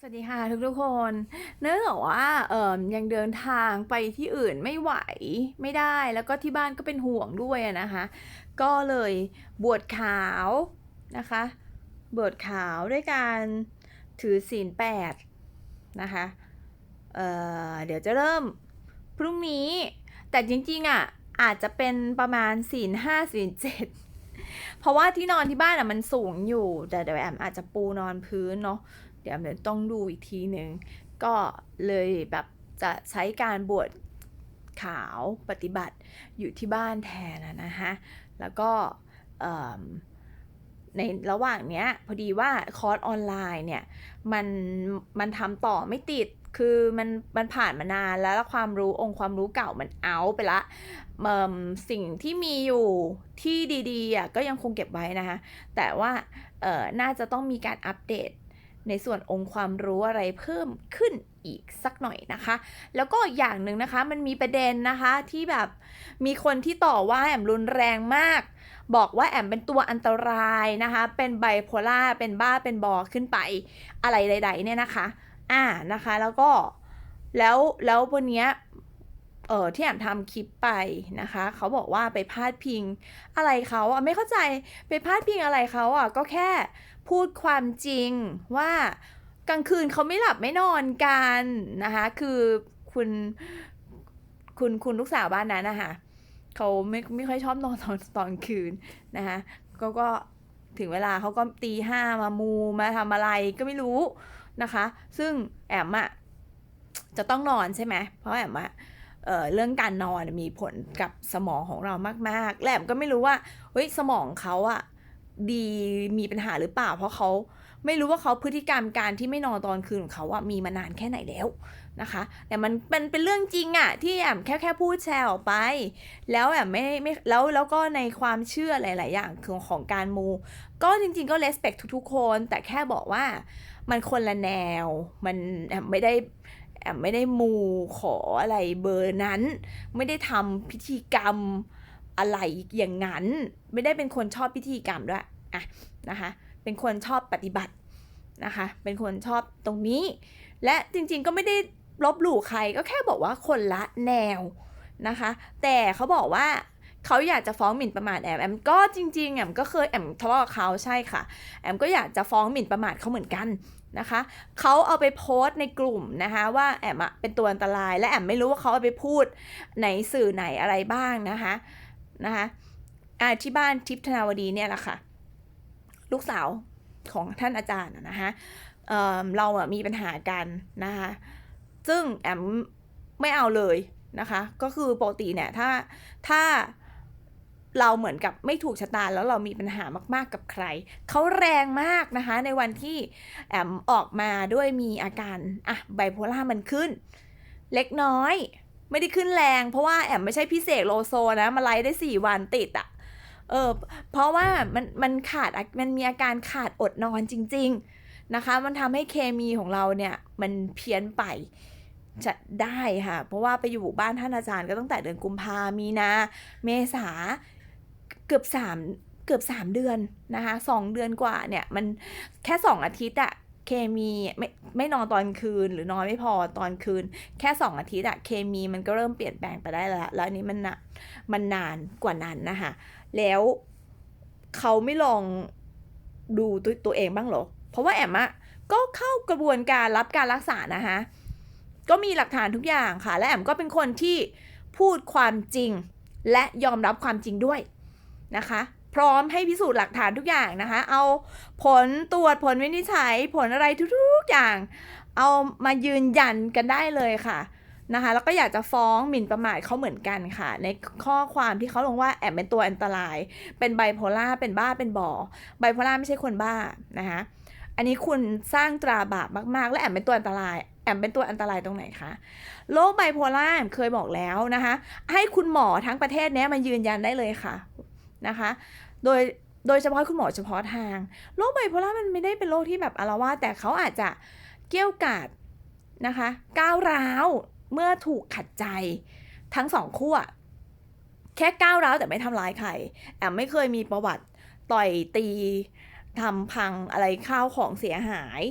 สวัสดีค่ะทุกทุกคน เนื่องจากว่าเอ่อยังเดินทางไปที่อื่นไม่ไหวไม่ได้แล้วก็ที่บ้านก็เป็นห่วงด้วยนะคะ ก็เลยบวชขาวนะคะ บวชขาวด้วยการถือศีลแปดนะคะเอ่อเดี๋ยวจะเริ่มพรุ่งนี้แต่จริงๆอะอาจจะเป็นประมาณศีลห้าศีลเจ็ดเพราะว่าที่นอนที่บ้านอะมันสูงอยู่แต่เดี๋ยวแอมอาจจะปูนอนพื้นเนาะ เดี๋ยวเลยต้องดูอีกทีหนึ่งก็เลยแบบจะใช้การบวชขาวปฏิบัติอยู่ที่บ้านแทนอะนะฮะแล้วก็ในระหว่างเนี้ยพอดีว่าคอร์สออนไลน์เนี่ยมันมันทำต่อไม่ติดคือมันมันผ่านมานานแล้วแล้วความรู้องค์ความรู้เก่ามันเอาไปละเอิ่มสิ่งที่มีอยู่ที่ดีๆอะก็ยังคงเก็บไว้นะคะแต่ว่าน่าจะต้องมีการอัปเดต ในส่วนองค์ความรู้อะไรเพิ่มขึ้นอีกสักหน่อยนะคะ แล้วก็อย่างหนึ่งนะคะมันมีประเด็นนะคะที่แบบมีคนที่ต่อว่าแอมรุนแรงมาก บอกว่าแอมเป็นตัวอันตรายนะคะ เป็นไบโพล่าเป็นบ้าเป็นบอขึ้นไปอะไรใด ๆ เนี่ยนะคะ อ่านะคะแล้วก็แล้วแล้ววันเนี้ย เออที่แอมทำคลิปไปนะคะ เขาบอกว่าไปพาดพิงอะไรเขาอะไม่เข้าใจไปพาดพิงอะไรเขาอะก็แค่พูดความจริงว่ากลางคืนเขาไม่หลับไม่นอนกันนะคะ คือคุณคุณคุณลูกสาวบ้านนั้นนะคะเขาไม่ไม่ค่อยชอบนอนตอนตอนคืนนะคะก็ก็ถึงเวลาเขาก็ตีห้ามามูมาทำอะไรก็ไม่รู้นะคะ ซึ่งแอมอะจะต้องนอนใช่ไหมเพราะแอมอะ เเรื่องการนอนมีผลกับสมองของเรามาก ๆและแอมก็ไม่รู้ว่าเฮ้ยสมองเขาอะดีมีปัญหาหรือเปล่า เพราะเขาไม่รู้ว่าเขาพฤติกรรมการที่ไม่นอนตอนคืนของเขาอะมีมานานแค่ไหนแล้วนะคะ แต่มันเป็นเป็นเรื่องจริงอะที่แอมแค่แค่พูดแชร์ออกไป แล้วแอมไม่ไม่แล้วแล้วก็ในความเชื่อหลาย ๆ อย่างของของการมู ก็จริง ๆ ก็ respect ทุก ๆ คน แต่แค่บอกว่ามันคนละแนว มันแอมไม่ได้ แอมไม่ได้มูขออะไรเบอร์นั้น ไม่ได้ทำพิธีกรรมอะไรอย่างนั้น ไม่ได้เป็นคนชอบพิธีกรรมด้วยอะนะคะเป็นคนชอบปฏิบัตินะคะ เป็นคนชอบตรงนี้ และจริงๆก็ไม่ได้ลบหลู่ใครก็แค่บอกว่าคนละแนวนะคะ แต่เขาบอกว่าเขาอยากจะฟ้องหมิ่นประมาทแอมแอมก็จริงๆแอมก็เคยแอมทะเลาะกับเขาใช่ค่ะ แอมก็อยากจะฟ้องหมิ่นประมาทเขาเหมือนกัน นะคะเขาเอาไปโพสต์ในกลุ่มนะคะว่าแอมเป็นตัวอันตราย และแอมไม่รู้ว่าเขาเอาไปพูดในสื่อไหนอะไรบ้างนะคะนะคะอ่าที่บ้านทิพย์ธนาวดีเนี่ยแหละค่ะลูกสาวของท่านอาจารย์นะคะเเราอะมีปัญหากันนะคะซึ่งแอมไม่เอาเลยนะคะ ก็คือปกติเนี่ยถ้าถ้า เราเหมือนกับไม่ถูกชะตาแล้วเรามีปัญหามากๆกับใคร เขาแรงมากนะคะ ในวันที่แอมออกมาด้วยมีอาการอะไบโพล่ามันขึ้น เล็กน้อย ไม่ได้ขึ้นแรง เพราะว่าแอมไม่ใช่พิเศษโลโซนะมาไลฟ์ได้สี่วันติดอะเออเพราะว่ามันมันขาดมันมีอาการขาดอดนอนจริง ๆนะคะ มันทำให้เคมีของเราเนี่ย มันเพี้ยนไปจะได้ค่ะ เพราะว่าไปอยู่บ้านท่านอาจารย์ก็ตั้งแต่เดือนกุมภามีนา เมษา เกือบสามเกือบสามเดือนนะคะสองเดือนกว่าเนี่ยมันแค่สองอาทิตย์อะเคมีไม่ไม่นอนตอนคืน หรือนอนไม่พอตอนคืน แค่สองอาทิตย์อะเคมีมันก็เริ่มเปลี่ยนแปลงไปได้แล้ว แล้วอันนี้มันนะมันนานกว่านั้นนะคะแล้วเขาไม่ลองดูตัวตัวเองบ้างหรอ เพราะว่าแอมอะก็เข้ากระบวนการรับการรักษานะคะก็มีหลักฐานทุกอย่างค่ะ และแอมก็เป็นคนที่พูดความจริงและยอมรับความจริงด้วย นะคะ พร้อมให้พิสูจน์หลักฐานทุกอย่างนะคะ เอาผลตรวจผลวินิจฉัยผลอะไรทุกๆอย่าง เอามายืนยันกันได้เลยค่ะนะคะแล้วก็อยากจะฟ้องหมิ่นประมาทเขาเหมือนกันค่ะ ในข้อความที่เขาลงว่าแอมเป็นตัวอันตราย เป็นไบโพล่าเป็นบ้าเป็นบอไบโพล่าไม่ใช่คนบ้านะคะอันนี้คุณสร้างตราบาปมากๆ และแอมเป็นตัวอันตราย แอมเป็นตัวอันตรายตรงไหนคะโรคไบโพล่าแอมเคยบอกแล้วนะคะ ให้คุณหมอทั้งประเทศเนี้ยมายืนยันได้เลยค่ะ นะคะ โดยโดยเฉพาะคุณหมอเฉพาะทาง โรคไบโพล่ามันไม่ได้เป็นโรคที่แบบอารวาสแต่เขาอาจจะเกี้ยวกาดนะคะก้าวร้าวเมื่อถูกขัดใจทั้งสองขั้วแค่ก้าวร้าวแต่ไม่ทำร้ายใครแอมไม่เคยมีประวัติต่อยตีทำพังอะไรข้าวของเสียหาย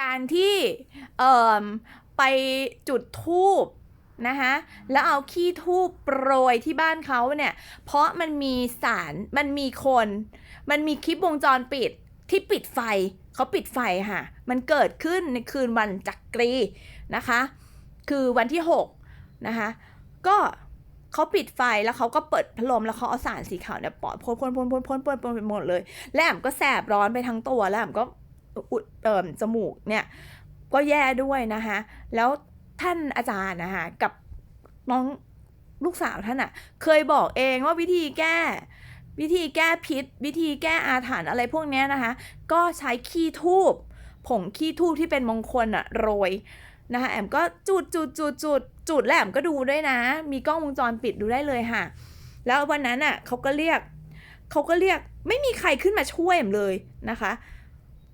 การที่ไปจุดทูบ นะคะแล้วเอาขี้ทูบโปรยที่บ้านเขาเนี่ย เพราะมันมีสารมันมีคน มันมีคลิปวงจรปิดที่ปิดไฟเขาปิดไฟค่ะ มันเกิดขึ้นในคืนวันจักรีนะคะ คือวันที่6นะคะก็เขาปิดไฟแล้วเขาก็เปิดพัดลมแล้วเขาเอาสารสีขาวเนี่ยปอดพ่นพ่นพ่นพ่นพ่นพ่นพ่นไปหมดเลย แล้วแอมก็แสบร้อนไปทั้งตัวแล้วแอมก็อุดเอ่มจมูกเนี่ยก็แย่ด้วยนะคะ แล้ว ท่านอาจารย์นะคะกับน้องลูกสาวท่านอะเคยบอกเองว่าวิธีแก้ วิธีแก้พิษ วิธีแก้อาถรรพ์อะไรพวกเนี้ยนะคะ ก็ใช้ขี้ทูบผงขี้ทูบที่เป็นมงคลอะโรยนะคะแอมก็จุดจุดจุดจุดจุดแล้วแอมก็ดูด้วยนะ มีกล้องวงจรปิดดูได้เลยค่ะ แล้ววันนั้นอะเขาก็เรียกเขาก็เรียกไม่มีใครขึ้นมาช่วยแอมเลยนะคะ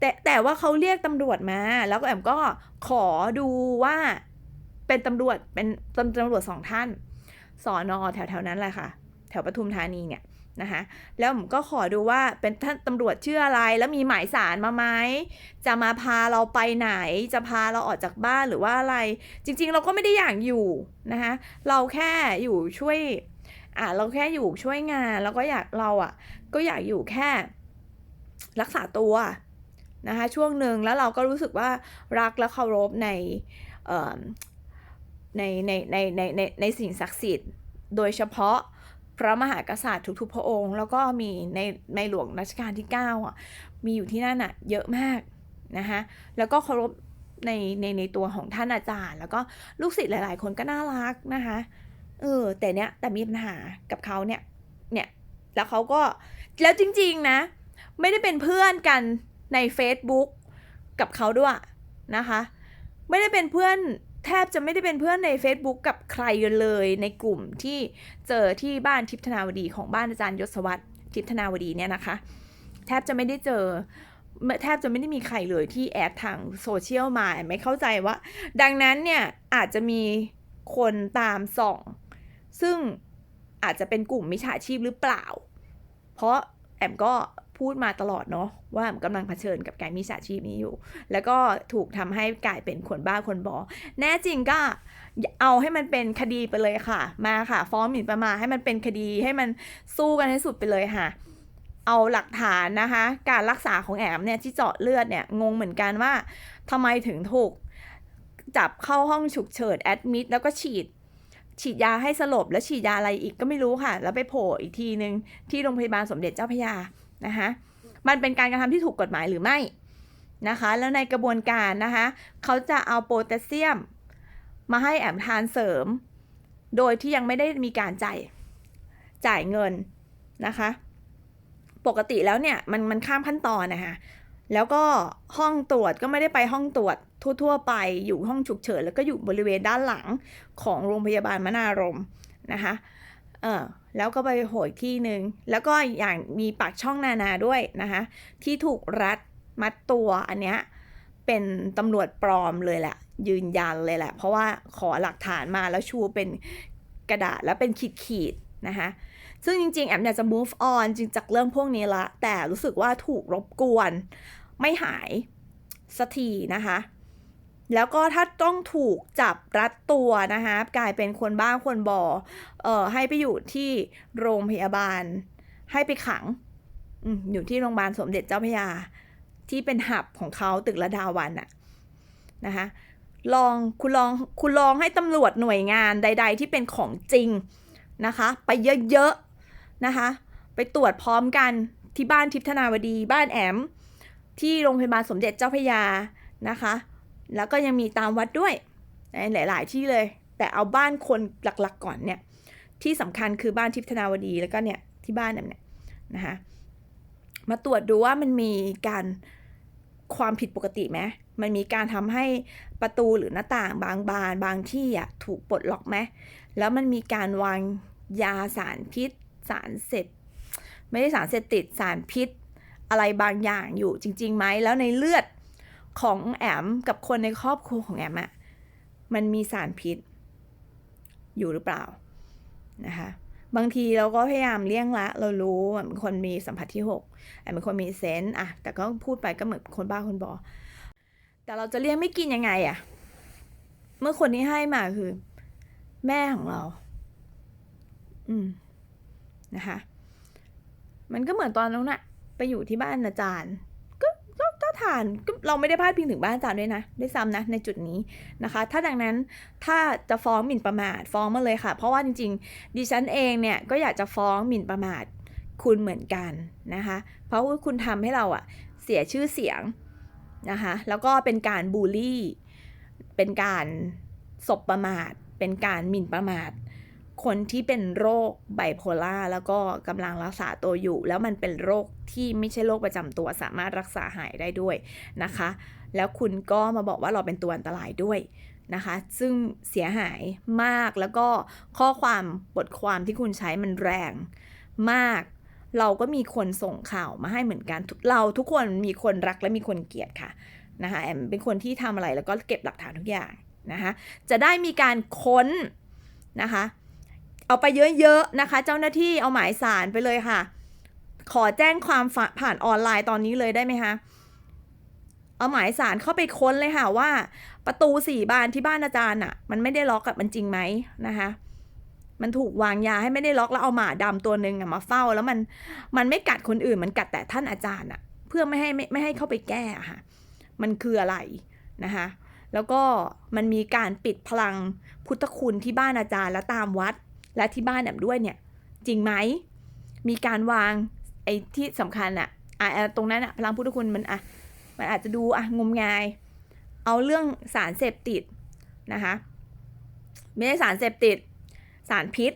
แต่แต่ว่าเขาเรียกตำรวจมา แล้วก็แอมก็ขอดูว่า เป็นตำรวจเป็นตำตำรวจสองท่านสอนอแถวแถวๆนั้นแหละค่ะ แถวปทุมธานีเนี่ยนะคะแล้วผมก็ขอดูว่าเป็นท่านตำรวจชื่ออะไรแล้วมีหมายสารมาไหมจะมาพาเราไปไหน จะพาเราออกจากบ้านหรือว่าอะไร จริง ๆ เราก็ไม่ได้อยากอยู่นะคะเราแค่อยู่ช่วยอะเราแค่อยู่ช่วยงานแล้วก็อยากเราอะ ก็อยากอยู่แค่ รักษาตัวนะคะช่วงหนึ่งแล้วเราก็รู้สึกว่ารักและเคารพใน ในในในในในในสิ่งศักดิ์สิทธิ์ โดยเฉพาะพระมหากษัตริย์ทุกๆพระองค์ แล้วก็มีในในหลวงรัชกาลที่ 9 อะ มีอยู่ที่นั่นอะเยอะมากนะคะแล้วก็เคารพในในในตัวของท่านอาจารย์ แล้วก็ลูกศิษย์หลาย ๆ คนก็น่ารักนะคะเออแต่เนี้ยแต่มีปัญหากับเขาเนี่ยเนี่ยแล้วเขาก็แล้วจริง ๆ นะ ไม่ได้เป็นเพื่อนกันใน Facebook กับเขาด้วยนะคะ ไม่ได้เป็นเพื่อน แทบจะไม่ได้เป็นเพื่อนใน Facebook กับใครเลยในกลุ่มที่เจอที่บ้านทิพธนาวดีของบ้านอาจารย์ยศวัตรทิพธนาวดีเนี่ยนะคะ แทบจะไม่ได้เจอแทบจะไม่ได้มีใครเลยที่แอดทางโซเชียลมา ไม่เข้าใจว่า ดังนั้นเนี่ยอาจจะมีคนตามส่อง ซึ่งอาจจะเป็นกลุ่มมิจฉาชีพหรือเปล่า เพราะแอมก็ พูดมาตลอดเนาะว่าแอมกำลังเผชิญกับการมิจฉาชีพนี้อยู่ แล้วก็ถูกทำให้กลายเป็นคนบ้าคนบอ แน่จริงก็เอาให้มันเป็นคดีไปเลยค่ะ มาค่ะ ฟ้องหมิ่นประมาทให้มันเป็นคดีให้มันสู้กันให้สุดไปเลยค่ะ เอาหลักฐานนะคะ การรักษาของแอมเนี่ยที่เจาะเลือดเนี่ยงงเหมือนกันว่าทำไมถึงถูกจับเข้าห้องฉุกเฉินแอดมิดแล้วก็ฉีดฉีดยาให้สลบแล้วฉีดยาอะไรอีกก็ไม่รู้ค่ะ แล้วไปโผล่อีกทีนึง ที่โรงพยาบาลสมเด็จเจ้าพระยา นะคะมันเป็นการกระทำที่ถูกกฎหมายหรือไม่นะคะ แล้วในกระบวนการนะคะเขาจะเอาโพแทสเซียม มาให้แอมทานเสริม โดยที่ยังไม่ได้มีการจ่ายจ่ายเงินนะคะ ปกติแล้วเนี่ยมันมันข้ามขั้นตอนนะคะแล้วก็ห้องตรวจก็ไม่ได้ไปห้องตรวจทั่ว ๆ ไปอยู่ห้องฉุกเฉินแล้วก็อยู่บริเวณด้านหลังของโรงพยาบาลมนารมนะคะ เออ แล้วก็ไปโหยที่หนึ่งแล้วก็อย่างมีปากช่องนานาด้วยนะคะที่ถูกรัดมัดตัวอันเนี้ยเป็นตำรวจปลอมเลยแหละ ยืนยันเลยแหละ เพราะว่าขอหลักฐานมาแล้วชูเป็นกระดาษแล้วเป็นขีดๆนะคะซึ่งจริงๆ แอมอยากจะ move on จริงจากเรื่องพวกนี้ละ แต่รู้สึกว่าถูกรบกวน ไม่หายสักทีนะคะ แล้วก็ถ้าต้องถูกจับรัดตัวนะคะกลายเป็นคนบ้าคนบอเอ่อให้ไปอยู่ที่โรงพยาบาล ให้ไปขังอยู่ที่โรงพยาบาลสมเด็จเจ้าพระยา ที่เป็นหับของเขาตึกระดาวันอะนะคะลองคุณลองคุณลองให้ตำรวจหน่วยงานใด ๆ ที่เป็นของจริงนะคะ ไปเยอะๆนะคะ ไปตรวจพร้อมกันที่บ้านทิพธนาวดี บ้านแอม ที่โรงพยาบาลสมเด็จเจ้าพระยานะคะ แล้วก็ยังมีตามวัดด้วยในหลาย ๆ ที่เลย แต่เอาบ้านคนหลัก ๆ ก่อนเนี่ยที่สำคัญคือบ้านทิพธนาวดีแล้วก็เนี่ยที่บ้านเนี่ยนะคะมาตรวจดูว่ามันมีการความผิดปกติไหมมันมีการทำให้ประตูหรือหน้าต่างบางบานบางที่อะถูกปลดล็อกไหมแล้วมันมีการวางยาสารพิษ สารเสพไม่ได้สารเสพติดสารพิษ อะไรบางอย่างอยู่จริงๆไหมแล้วในเลือด ของแอมกับคนในครอบครัวของแอมอะมันมีสารพิษ อยู่หรือเปล่านะคะบางทีเราก็พยายามเลี่ยงละ เรารู้ว่าเป็นคนมีสัมผัสที่หกแอมเป็นคนมีเซนส์อะแต่ก็พูดไปก็เหมือนคนบ้าคนบอ แต่เราจะเลี่ยงไม่กินยังไงอะเมื่อคนที่ให้มาคือ แม่ของเรา อืมนะคะมันก็เหมือนตอนนั้นน่ะไปอยู่ที่บ้านอาจารย์ ก็ก็ก็ทานเราไม่ได้พาดพิงถึงบ้านอาจารย์ด้วยนะได้วยซ้ำนะในจุดนี้นะคะ ถ้าดังนั้นถ้าจะฟ้องหมิ่นประมาทฟ้องมาเลยค่ะ เพราะว่าจริงๆ ดิฉันเองเนี่ยก็อยากจะฟ้องหมิ่นประมาทคุณเหมือนกันนะคะ เพราะว่าคุณทำให้เราอะเสียชื่อเสียงนะคะแล้วก็เป็นการบูลลี่ เป็นการสบประมาท เป็นการหมิ่นประมาท คนที่เป็นโรคไบโพล่าแล้วก็กำลังรักษาตัวอยู่ แล้วมันเป็นโรคที่ไม่ใช่โรคประจำตัวสามารถรักษาหายได้ด้วยนะคะ แล้วคุณก็มาบอกว่าเราเป็นตัวอันตรายด้วยนะคะ ซึ่งเสียหายมากแล้วก็ข้อความบทความที่คุณใช้มันแรงมาก เราก็มีคนส่งข่าวมาให้เหมือนกัน เราทุกคนมีคนรักและมีคนเกลียดค่ะนะคะแอมเป็นคนที่ทำอะไรแล้วก็เก็บหลักฐานทุกอย่างนะคะ จะได้มีการค้นนะคะ เอาไปเยอะๆนะคะ เจ้าหน้าที่เอาหมายสารไปเลยค่ะ ขอแจ้งความผ่านออนไลน์ตอนนี้เลยได้ไหมคะเอาหมายสารเข้าไปค้นเลยค่ะว่า ประตูสี่บานที่บ้านอาจารย์อะมันไม่ได้ล็อกกับมันจริงไหมนะคะมันถูกวางยาให้ไม่ได้ล็อกแล้วเอาหมาดำตัวหนึ่งมาเฝ้า แล้วมันมันไม่กัดคนอื่น มันกัดแต่ท่านอาจารย์อะเพื่อไม่ให้ไม่ไม่ให้เข้าไปแก้อะค่ะมันคืออะไรนะคะแล้วก็มันมีการปิดพลังพุทธคุณที่บ้านอาจารย์และตามวัด และที่บ้านแอมด้วยเนี่ย จริงไหมมีการวางไอ้ที่สำคัญอะอะตรงนั้นอะพลังพุทธคุณมันอะมันอาจจะดูอะงมงาย เอาเรื่องสารเสพติดนะคะไม่ใช่สารเสพติด สารพิษ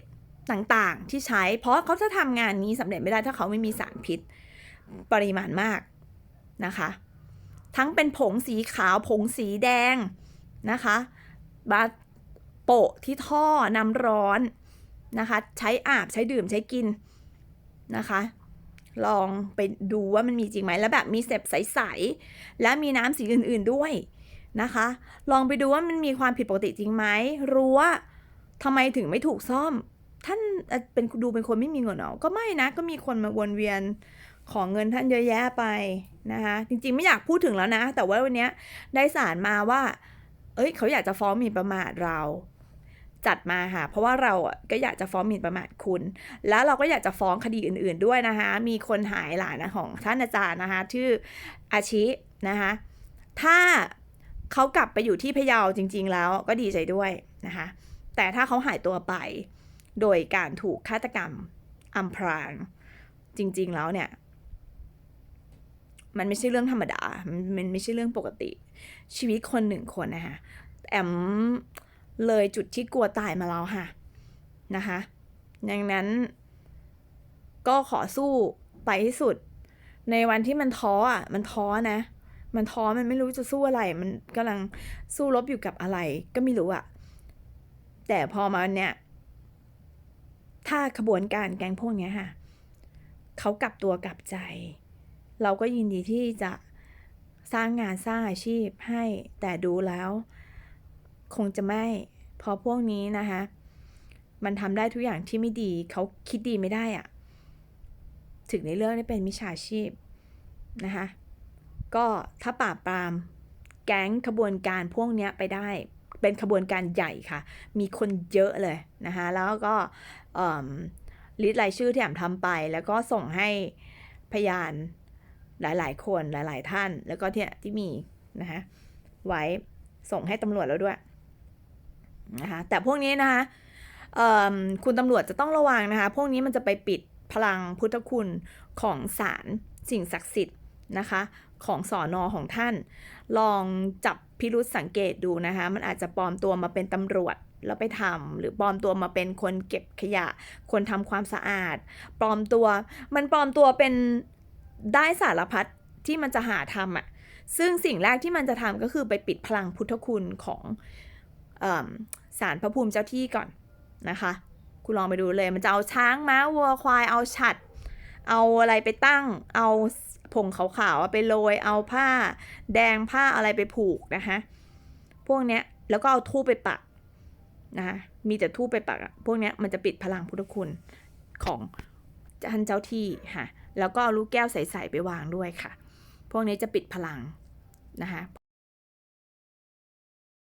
ต่างๆ ที่ใช้ เพราะเขาจะทำงานนี้สำเร็จไม่ได้ถ้าเขาไม่มีสารพิษปริมาณมากนะคะ ทั้งเป็นผงสีขาวผงสีแดงนะคะมาโปะที่ท่อน้ำร้อน นะคะ ใช้อาบใช้ดื่มใช้กินนะคะ ลองไปดูว่ามันมีจริงไหมแล้วแบบมีเสพใสๆและมีน้ำสีอื่นๆด้วยนะคะ ลองไปดูว่ามันมีความผิดปกติจริงไหมรั้วทำไมถึงไม่ถูกซ่อม ท่านเป็นดูเป็นคนไม่มีเงินเหรอก็ไม่นะ ก็มีคนมาวนเวียนของเงินท่านเยอะแยะไปนะคะ จริงๆไม่อยากพูดถึงแล้วนะ แต่ว่าวันนี้ได้สารมาว่า เอ้ย เขาอยากจะฟ้องหมิ่นประมาทเรา จัดมาค่ะเพราะว่าเราก็อยากจะฟ้องหมิ่นประมาทคุณ แล้วเราก็อยากจะฟ้องคดีอื่น ๆด้วยนะคะ มีคนหายหลานนะของท่านอาจารย์นะคะชื่ออาชินะคะถ้าเขากลับไปอยู่ที่พะเยาจริง ๆ แล้วก็ดีใจด้วยนะคะ แต่ถ้าเขาหายตัวไปโดยการถูกฆาตกรรมอำพรางจริง ๆ แล้วเนี่ย มันไม่ใช่เรื่องธรรมดา มันไม่ใช่เรื่องปกติ ชีวิตคนหนึ่งคนนะคะแอม เลยจุดที่กลัวตายมาแล้วค่ะนะคะดังนั้น ก็ขอสู้ไปที่สุด ในวันที่มันท้ออะ มันท้อนะ มันท้อมันไม่รู้จะสู้อะไร มันกำลังสู้รบอยู่กับอะไร ก็ไม่รู้อะ แต่พอมาเนี่ย ถ้าขบวนการแก๊งพวกเนี้ยค่ะเขากลับตัวกลับใจ เราก็ยินดีที่จะสร้างงานสร้างอาชีพให้แต่ดูแล้ว คงจะไม่เพอพวกนี้นะคะมันทำได้ทุกอย่างที่ไม่ดีเขาคิดดีไม่ได้อะถึงในเรื่องได้เป็นมิจฉาชีพนะคะก็ถ้าปราบปรามแก๊งขบวนการพวกเนี้ยไปได้ เป็นขบวนการใหญ่ค่ะ มีคนเยอะเลยนะคะแล้วก็ลิสต์รายชื่อที่แอมทำไป แล้วก็ส่งให้พยานหลาย ๆ คนหลาย ๆ ท่าน แล้วก็ที่ที่มีนะคะไว้ส่งให้ตำรวจแล้วด้วย นะคะแต่พวกนี้นะคะคุณตำรวจจะต้องระวังนะคะ พวกนี้มันจะไปปิดพลังพุทธคุณของศาลสิ่งศักดิ์สิทธิ์นะคะ ของสอนอของท่าน ลองจับพิรุษสังเกตดูนะคะ มันอาจจะปลอมตัวมาเป็นตำรวจแล้วไปทำหรือปลอมตัวมาเป็นคนเก็บขยะ คนทำความสะอาด ปลอมตัว มันปลอมตัวเป็นได้สารพัดที่มันจะหาทำอะ่ะซึ่งสิ่งแรกที่มันจะทำก็คือไปปิดพลังพุทธคุณของ สารพระภูมิเจ้าที่ก่อนนะคะ คุณลองไปดูเลย มันจะเอาช้างม้าวัวควายเอาฉัด เอาอะไรไปตั้ง เอาผงขาวๆไปโรย เอาผ้า แดงผ้าอะไรไปผูกนะคะพวกเนี้ยแล้วก็เอาทูบไปปักนะคะมีแต่ทูบไปปักพวกเนี้ยมันจะปิดพลังพุทธคุณของท่านเจ้าที่ค่ะ แล้วก็เอาลูกแก้วใสๆไปวางด้วยค่ะ พวกนี้จะปิดพลังนะคะ